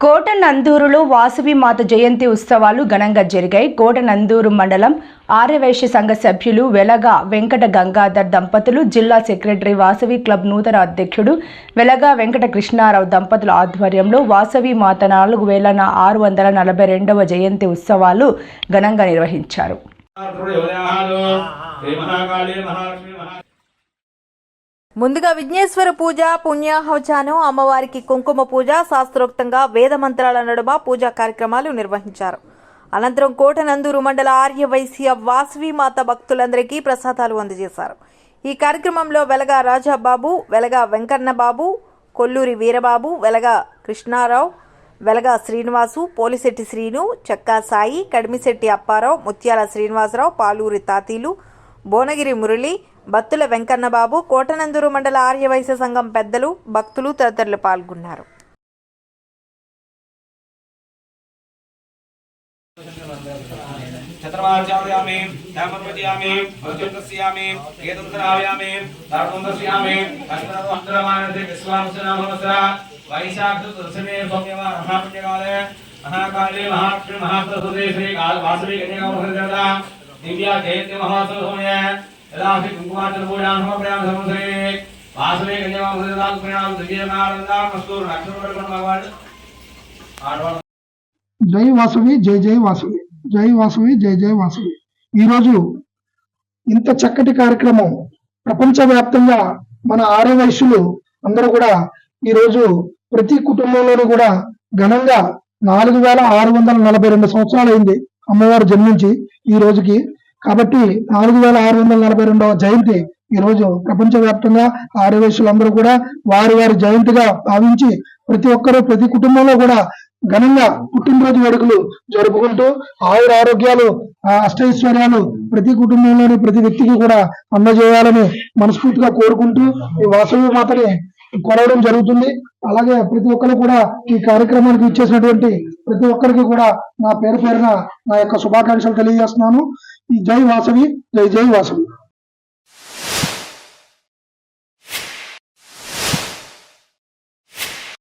కోట నందూరులో వాసవి మాత జయంతి ఉత్సవాలు ఘనంగా జరిగాయి. కోట నందూరు మండలం ఆర్యవైశ్య సంఘ సభ్యులు వెలగా వెంకట గంగాధర్ దంపతులు జిల్లా సెక్రటరీ వాసవి క్లబ్ నూతన అధ్యక్షుడు వెలగా వెంకట కృష్ణారావు దంపతుల ఆధ్వర్యంలో వాసవి మాత నాలుగు వేల ఆరు వందల నలభై రెండవ జయంతి ఉత్సవాలు ఘనంగా నిర్వహించారు శ్రీ మహాకాళీ మహాలక్ష్మి మహా ముందుగా విఘ్నేశ్వర పూజ పుణ్యాహవచానం అమ్మవారికి కుంకుమ పూజ శాస్త్రోక్తంగా వేద మంత్రాల నడుమ పూజా కార్యక్రమాలు నిర్వహించారు. అనంతరం కోటనందూరు మండల ఆర్యవైశ్య వాసవి మాత భక్తులందరికీ ప్రసాదాలు అందజేశారు. ఈ కార్యక్రమంలో వెలగా రాజాబాబు వెలగా వెంకన్నబాబు కొల్లూరి వీరబాబు వెలగా కృష్ణారావు వెలగా శ్రీనివాసు పోలిశెట్టి శ్రీను చెక్కా సాయి కడిమిశెట్టి అప్పారావు ముత్యాల శ్రీనివాసరావు పాలూరి తాతీలు భువనగిరి మురళి బత్తుల వెంకన్నబాబు కోటనందూరు మండల ఆర్యవైశ్య సంఘం పెద్దలు భక్తులు తదితరులు పాల్గొన్నారు. చతుర్వాచార్యామి ధర్మపతియామి భోజనస్యామి వైశాఖ దశమే మహాపుణ్యకాలే శ్రీ కాళ వాసవి దివ్య జయంతి మహోత్సవ సమయ యదా వాసవే కుంకుమార్చన ప్రణామ జై వాసవి జై జై వాసవి జై వాసవి జై జై వాసవి ఈరోజు ఇంత చక్కటి కార్యక్రమం ప్రపంచవ్యాప్తంగా మన ఆర్య వయసులు అందరూ కూడా ఈరోజు ప్రతి కుటుంబంలోనూ కూడా ఘనంగా నాలుగు వేల ఆరు వందల నలభై రెండు సంవత్సరాలు అయింది అమ్మవారు జన్మించి ఈ రోజుకి. కాబట్టి నాలుగు వేల ఆరు వందల నలభై రెండవ జయంతి ఈ రోజు ప్రపంచవ్యాప్తంగా ఆర్య కూడా వారి వారి జయంతిగా భావించి ప్రతి ఒక్కరూ ప్రతి కుటుంబంలో కూడా ఘనంగా పుట్టినరోజు వేడుకలు జరుపుకుంటూ ఆయుర ఆరోగ్యాలు ఆ అష్టైశ్వర్యాలు ప్రతి కుటుంబంలోని ప్రతి వ్యక్తికి కూడా అందజేయాలని మనస్ఫూర్తిగా కోరుకుంటూ ఈ వాసవి మాతని కొలవడం జరుగుతుంది. అలాగే ప్రతి ఒక్కరు కూడా ఈ కార్యక్రమానికి ఇచ్చేసినటువంటి ప్రతి ఒక్కరికి కూడా నా పేరు పేరున నా యొక్క శుభాకాంక్షలు తెలియజేస్తున్నాను. ఈ జై వాసవి జై జై వాసవి.